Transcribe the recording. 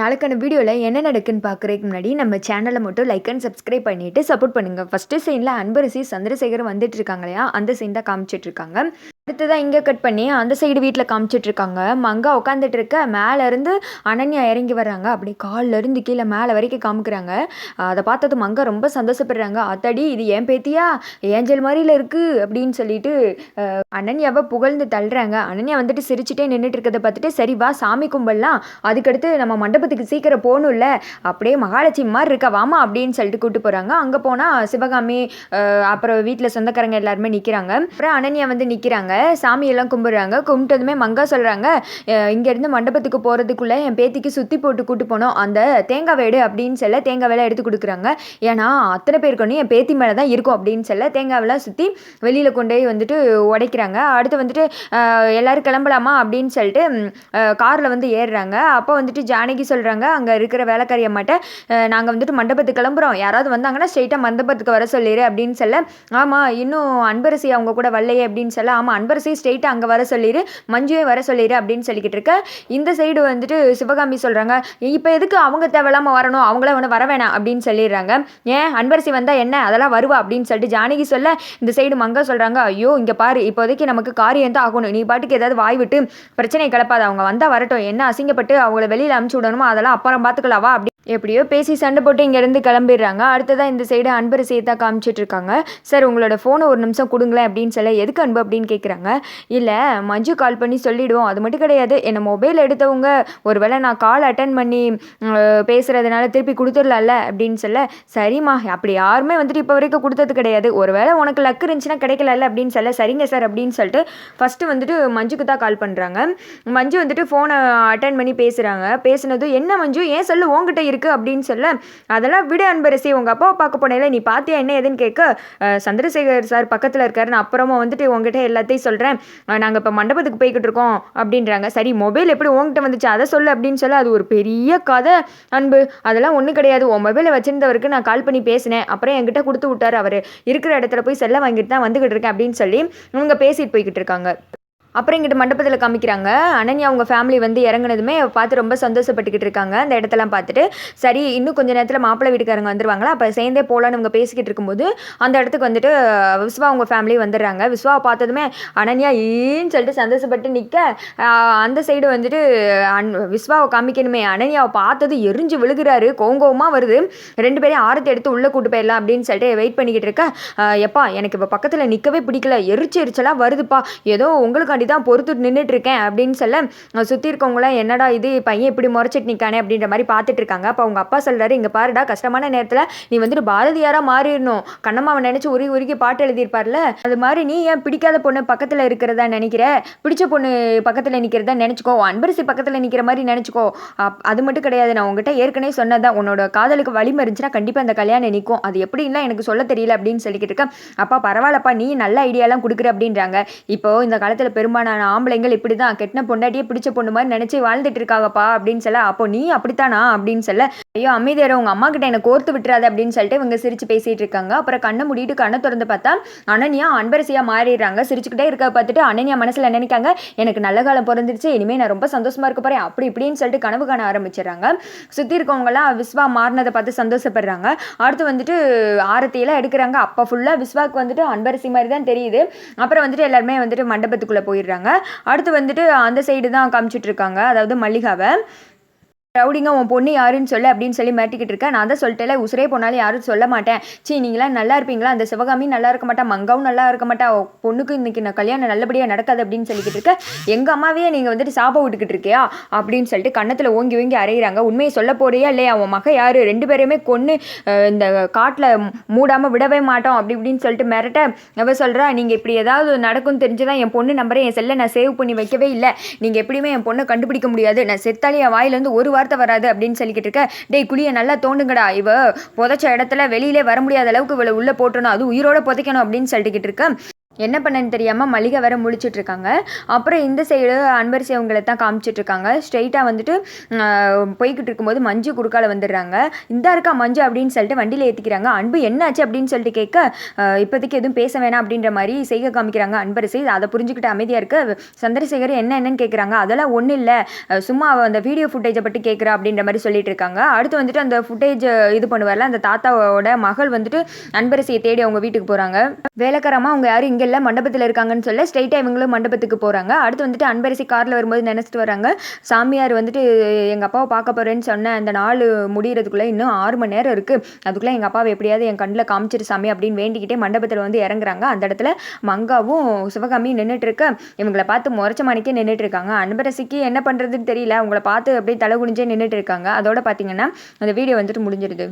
நாளைக்கான வீடியோவில் என்ன நடக்குன்னு பார்க்குறதுக்கு முன்னாடி நம்ம சேனலை மட்டும் லைக் அண்ட் சப்ஸ்கிரைப் பண்ணிவிட்டு சப்போர்ட் பண்ணுங்கள் ஃபஸ்ட்டு சீனில் அன்பரசி சந்திரசேகர் வந்துட்டு இருக்காங்க இல்லையா? அந்த சீன் தான் காமிச்சிட்ருக்காங்க அடுத்து அடுத்ததான் இங்கே கட் பண்ணி அந்த சைடு வீட்டில் காமிச்சிட்ருக்காங்க மங்கா உட்காந்துட்டு இருக்க மேலேருந்து அனன்யா இறங்கி வர்றாங்க. அப்படி கால்ல இருந்து கீழே மேலே வரைக்கும் காமிக்கிறாங்க. அதை பார்த்தது மங்கா ரொம்ப சந்தோஷப்படுறாங்க. அத்தடி இது ஏன் பேத்தியா? ஏஞ்சல் மாதிரில இருக்குது அப்படின்னு சொல்லிட்டு அனன்யாவை புகழ்ந்து தள்ளுறாங்க. அனன்யா வந்துட்டு சிரிச்சுட்டே நின்றுட்டு இருக்கிறத பார்த்துட்டு சரி வா சாமி கும்பல்லாம் அதுக்கடுத்து நம்ம மண்டபத்துக்கு சீக்கிரம் போகணும்ல? அப்படியே மகாலட்சுமி மாதிரி இருக்கா? வாமா அப்படின்னு சொல்லிட்டு கூப்பிட்டு போகிறாங்க அங்கே போனால் சிவகாமி அப்புறம் வீட்டில் சொந்தக்காரங்க எல்லாருமே நிற்கிறாங்க அப்புறம் அனன்யா வந்து நிற்கிறாங்க சாமியெல்லாம் கும்பிடுறாங்க. கும்பிட்டதுமே மங்கா சொல்கிறாங்க இங்கேருந்து மண்டபத்துக்கு போகிறதுக்குள்ளே என் பேத்திக்கு சுற்றி போட்டு கூட்டு போனோம். அந்த தேங்காய் வேடு அப்படின்னு சொல்ல தேங்காய் வேலை எடுத்து கொடுக்குறாங்க. ஏன்னா அத்தனை பேருக்கு என் பேத்தி மேலே தான் இருக்கும் அப்படின்னு சொல்ல தேங்காவெல்லாம் சுற்றி வெளியில் கொண்டு போய் வந்துட்டு உடைக்கிறாங்க. அடுத்து வந்துட்டு எல்லோரும் எல்லாரும் கிளம்பலாமா? அப்படின்னு சொல்லிட்டு காரில் வந்து ஏறுறாங்க. அப்போ வந்துட்டு ஜானகி சொல்கிறாங்க அங்கே இருக்கிற வேலைக்காரி அம்மாட்ட நாங்கள் வந்துட்டு மண்டபத்துக்கு கிளம்புறோம். யாராவது வந்தாங்கன்னா ஸ்ட்ரெயிட்டாக மண்டபத்துக்கு வர சொல்லிடு அப்படின்னு சொல்ல ஆமாம் இன்னும் அன்பரசி அவங்க கூட வரலையே அப்படின்னு சொல்ல ஆமாம் அன்பரசி ஸ்ட்ரெயிட்டாக அங்கே வர சொல்லிடு மஞ்சுவே வர சொல்லிடு அப்படின்னு சொல்லிக்கிட்டு இருக்க. இந்த சைடு வந்துட்டு சிவகாமி சொல்கிறாங்க இப்போ எதுக்கு அவங்க தேவையில்லாமல் வரணும்? அவங்கள ஒன்று வர வேணாம் அப்படின்னு சொல்லிடுறாங்க. ஏன்? அன்பரசி வந்தால் என்ன? அதெல்லாம் வருவா அப்படின்னு சொல்லிட்டு ஜானகி சொல்ல இந்த சைடு மங்கா சொல்கிறாங்க ஐயோ இங்கே பாரு இப்போதைக்கு நமக்கு காரியம் தான் ஆகணும். நீ பாட்டுக்கு ஏதாவது வாய் விட்டு பிரச்சனை கிளப்பாது. அவங்க வந்தால் வரட்டும். என்ன அசிங்கப்பட்டு அவங்கள வெளியில் அமுச்சு விடணும் அதெல்லாம் அப்புறம் பார்த்துக்கலாவா அப்படி எப்படியோ பேசி சண்டை போட்டு இங்கேருந்து கிளம்பிடுறாங்க. அடுத்ததான் இந்த சைடு அன்பரை தான் காமிச்சிட்டு இருக்காங்க. சார் உங்களோட ஃபோனை ஒரு நிமிஷம் கொடுங்களேன் அப்படின்னு சொல்ல எதுக்கு அன்பு? அப்படின்னு கேட்குறாங்க இல்லை மஞ்சு கால் பண்ணி சொல்லிவிடுவோம் அது மட்டும் கிடையாது. என்னை மொபைல் எடுத்தவங்க ஒருவேளை நான் கால் அட்டன் பண்ணி பேசுகிறதுனால திருப்பி கொடுத்துடலாம்ல? அப்படின்னு சொல்ல சரிம்மா. அப்படி யாருமே வந்துட்டு இப்போ வரைக்கும் கொடுத்தது கிடையாது. ஒருவேளை உனக்கு லக் இருந்துச்சுன்னா கிடைக்கலல்ல அப்படின்னு சொல்ல சரிங்க சார். அப்படின்னு சொல்லிட்டு ஃபஸ்ட்டு வந்துட்டு மஞ்சுக்கு தான் கால் பண்ணுறாங்க மஞ்சு வந்துட்டு ஃபோனை அட்டன் பண்ணி பேசுகிறாங்க பேசுனதும் என்ன மஞ்சு? ஏன் சொல்லு? உங்ககிட்ட இருக்குது அப்படின்னு சொல்ல அதெல்லாம் விடு அன்பரசி உங்கள் அப்பாவை பார்க்க போனேல நீ பார்த்தியா என்ன ஏதுன்னு கேட்க சந்திரசேகர் சார் பக்கத்தில் இருக்காரு. நான் அப்புறமா வந்துட்டு உங்ககிட்ட எல்லாத்தையும் சொல்கிறேன் நாங்கள் இப்போ மண்டபத்துக்கு போய்கிட்டு இருக்கோம் அப்படின்றாங்க. சரி மொபைல் எப்படி உங்ககிட்ட வந்துச்சு? அதை சொல்லு அப்படின்னு சொல்ல அது ஒரு பெரிய கதை அன்பு. அதெல்லாம் ஒன்றும் கிடையாது. உன் மொபைலை வச்சிருந்தவருக்கு நான் கால் பண்ணி பேசினேன். அப்புறம் என்கிட்ட கொடுத்து விட்டார் அவர். இருக்கிற இடத்துல போய் செல்ல வாங்கிட்டு தான் வந்துக்கிட்டு இருக்கேன் அப்படின்னு சொல்லி இவங்க பேசிட்டு போய்கிட்டு இருக்காங்க. அப்புறம் இங்கிட்டு மண்டபத்தில் காமிக்கிறாங்க. அனன்யா அவங்க ஃபேமிலி வந்து இறங்குனதுமே பார்த்து ரொம்ப சந்தோஷப்பட்டுக்கிட்டு இருக்காங்க. அந்த இடத்தெல்லாம் பார்த்துட்டு சரி இன்னும் கொஞ்சம் நேரத்தில் மாப்பிள்ளை வீட்டுக்காரங்க வந்துருவாங்களா? அப்போ சேர்ந்தே போகலான்னு இவங்க பேசிக்கிட்டு இருக்கும்போது அந்த இடத்துக்கு வந்துட்டு விஸ்வா அவங்க ஃபேமிலி வந்துடுறாங்க. விஸ்வாவை பார்த்ததுமே அனன்யா ஈன்னு சொல்லிட்டு சந்தோஷப்பட்டு நிற்க அந்த சைடு வந்துட்டு அன் விஸ்வாவை காமிக்கணுமே. அனன்யாவை பார்த்தது எரிஞ்சு விழுகிறாரு. கோங்கோமாக வருது. ரெண்டு பேரையும் ஆரத்தை எடுத்து உள்ளே கூட்டு போயிடலாம் அப்படின்னு சொல்லிட்டு வெயிட் பண்ணிக்கிட்டு இருக்க. எப்பா எனக்கு இப்போ பக்கத்தில் நிற்கவே பிடிக்கல. எரிச்சு எரிச்சலாக வருதுப்பா. ஏதோ முன்னாடி தான் பொறுத்து நின்றுட்டு இருக்கேன் அப்படின்னு சொல்ல சுற்றி இருக்கவங்களாம் என்னடா இது? பையன் இப்படி முறைச்சிட்டு நிற்கானே அப்படின்ற மாதிரி பார்த்துட்டு இருக்காங்க. அப்போ அவங்க அப்பா சொல்றாரு இங்கே பாருடா கஷ்டமான நேரத்தில் நீ வந்துட்டு பாரதியாராக மாறிடணும். கண்ணம்மாவை நினச்சி உருகி உருகி பாட்டு எழுதியிருப்பார்ல? அது மாதிரி நீ ஏன் பிடிக்காத பொண்ணு பக்கத்தில் இருக்கிறதா நினைக்கிற? பிடிச்ச பொண்ணு பக்கத்தில் நிற்கிறதா நினச்சிக்கோ. அன்பரசி பக்கத்தில் நிற்கிற மாதிரி நினச்சிக்கோ. அப்- அது மட்டும் கிடையாது. நான் உங்ககிட்ட ஏற்கனவே சொன்னதான் உன்னோட காதலுக்கு வலிமை இருந்துச்சுன்னா கண்டிப்பாக அந்த கல்யாணம் நிற்கும் அது எப்படின்னா எனக்கு சொல்ல தெரியல அப்படின்னு சொல்லிக்கிட்டு இருக்கேன். அப்பா பரவாயில்லப்பா. நீ நல்ல ஐடியாலாம் கொடுக்குற அப்படின்றாங்க. இப்போ இந்த காலத்தில் பெரும் பெரும்பாலான ஆம்பளைங்கள் இப்படி தான் கெட்டின பொண்டாட்டியே பிடிச்ச பொண்ணு மாதிரி நினச்சி வாழ்ந்துட்டு இருக்காங்கப்பா அப்படின்னு சொல்ல அப்போ நீ அப்படித்தானா? அப்படின்னு சொல்ல ஐயோ அமைதியார உங்கள் அம்மா கிட்ட என்னை கோர்த்து விட்டுறாது அப்படின்னு சொல்லிட்டு இவங்க சிரிச்சு பேசிட்டு இருக்காங்க. அப்புறம் கண்ணை மூடிட்டு கண்ணை திறந்து பார்த்தா அனன்யா அன்பரசியா மாறிடுறாங்க. சிரிச்சுக்கிட்டே இருக்க பார்த்துட்டு அனன்யா மனசில் நினைக்காங்க? எனக்கு நல்ல காலம் பிறந்துருச்சு இனிமேல் நான் ரொம்ப சந்தோஷமா இருக்க போறேன் அப்படி இப்படின்னு சொல்லிட்டு கனவு காண ஆரம்பிச்சிடுறாங்க. சுத்தி இருக்கவங்கலாம் விஸ்வா மாறினதை பார்த்து சந்தோஷப்படுறாங்க. அடுத்து வந்துட்டு ஆரத்தியெல்லாம் எடுக்கிறாங்க. அப்போ ஃபுல்லாக விஸ்வாக்கு வந்துட்டு அன்பரசி மாதிரி தான் தெரியுது. அப்புறம் வந்துட்டு எல்லாருமே வந்துட்டு மண்டபத்துக்குள்ளே போயிடுறாங்க. அடுத்து வந்துட்டு அந்த சைடு தான் காமிச்சிட்டு இருக்காங்க. அதாவது மல்லிகாவை. ரவுடிங்க உன் பொண்ணு யாருன்னு சொல்லு அப்படின்னு சொல்லி மிரட்டிக்கிட்டு இருக்கேன். நான் தான் சொல்லிட்டேல உசுரே போனாலும் யாரும் சொல்ல மாட்டேன். சீ நீங்களாம் நல்லா இருப்பீங்களா? அந்த சிவகாமி நல்லா இருக்க மாட்டா மங்காவும் நல்லா இருக்க மாட்டா பொண்ணுக்கு இன்னைக்கு நான் கல்யாணம் நல்லபடியாக நடக்காது அப்படின்னு சொல்லிக்கிட்டு இருக்க எங்கள் அம்மாவே நீங்கள் வந்துட்டு சாபம் விட்டுக்கிட்டு இருக்கியா? அப்படின்னு சொல்லிட்டு கன்னத்தில் ஓங்கி ஓங்கி அரைகிறாங்க உண்மையை சொல்ல போறியா இல்லையா? உன் மக யார்? ரெண்டு பேரையுமே கொன்று இந்த காட்டில் மூடாமல் விடவே மாட்டோம் அப்படி இப்படின்னு சொல்லிட்டு மிரட்ட அவ சொல்கிறா நீங்கள் இப்படி ஏதாவது நடக்கும்னு தெரிஞ்சுதான் என் பொண்ணு நம்பரை என் செல்லை நான் சேவ் பண்ணி வைக்கவே இல்லை. நீங்கள் எப்படியுமே என் பொண்ணை கண்டுபிடிக்க முடியாது. நான் செத்தாலே என் வாயிலேருந்து ஒரு வார்த்தை வராது அப்படின்னு சொல்லிக்கிட்டு இருக்க. டேய் குழியை நல்லா தோண்டுங்கடா. இவ புதைச்ச இடத்துல வெளியிலே வர முடியாத அளவுக்கு இவளை உள்ளே போட்டணும் அது உயிரோட புதைக்கணும் அப்படின்னு சொல்லிக்கிட்டு இருக்க. என்ன பண்ணன்னு தெரியாமல் மளிகை வேறு முழிச்சிட்டு இருக்காங்க அப்புறம் இந்த சைடு அன்பரிசி அவங்கள தான் காமிச்சிட்டு இருக்காங்க ஸ்ட்ரைட்டாக வந்துட்டு போய்கிட்டு இருக்கும்போது மஞ்சு குறுக்கால வந்துடுறாங்க. இந்தா இருக்கா மஞ்சு அப்படின்னு சொல்லிட்டு வண்டியில் ஏற்றிக்கிறாங்க அன்பு என்னாச்சு அப்படின்னு சொல்லிட்டு கேட்க இப்போதைக்கு எதுவும் பேச வேணாம் அப்படின்ற மாதிரி செய்கை காமிக்கிறாங்க அன்பரசி அதை புரிஞ்சுக்கிட்டு அமைதியாக இருக்க. சந்திரசேகர் என்ன என்னன்னு கேட்குறாங்க அதெல்லாம் ஒன்றும் இல்லை. சும்மா அந்த வீடியோ ஃபுட்டேஜை பற்றி கேட்குறா அப்படின்ற மாதிரி சொல்லிட்டு இருக்காங்க அடுத்து வந்துட்டு அந்த ஃபுட்டேஜ் இது பண்ணுவார்ல அந்த தாத்தாவோட மகள் வந்துட்டு அன்பரசியை தேடி அவங்க வீட்டுக்கு போகிறாங்க வேலைக்காரமா அவங்க யாரும் இங்கே இல்லை மண்டபத்தில் இருக்காங்கன்னு சொல்ல ஸ்ட்ரைட்டாக இவங்களும் மண்டபத்துக்கு போகிறாங்க அடுத்து வந்துட்டு அன்பரசி காரில் வரும்போது நினச்சிட்டு வராங்க. சாமியார் வந்துட்டு எங்கள் அப்பாவை பார்க்க போகிறேன்னு சொன்ன அந்த நாள் முடிகிறதுக்குள்ளே இன்னும் ஆறு மணி நேரம் இருக்குது அதுக்குள்ளே எங்கள் அப்பாவை எப்படியாவது என் கண்ணில் காமிச்சிரு சாமி அப்படின்னு வேண்டிக்கிட்டே மண்டபத்தில் வந்து இறங்குறாங்க. அந்த இடத்துல மங்காவும் சிவகாமியும் நின்றுட்டு இருக்க இவங்கள பார்த்து முறைச்ச மணிக்கே நின்றுட்டு இருக்காங்க. அன்பரசிக்கு என்ன பண்ணுறதுன்னு தெரியல. அவங்கள பார்த்து அப்படியே தலை குனிஞ்சே நின்றுட்டு இருக்காங்க. அதோட பார்த்தீங்கன்னா அந்த வீடியோ வந்துட்டு முடிஞ்சிருது.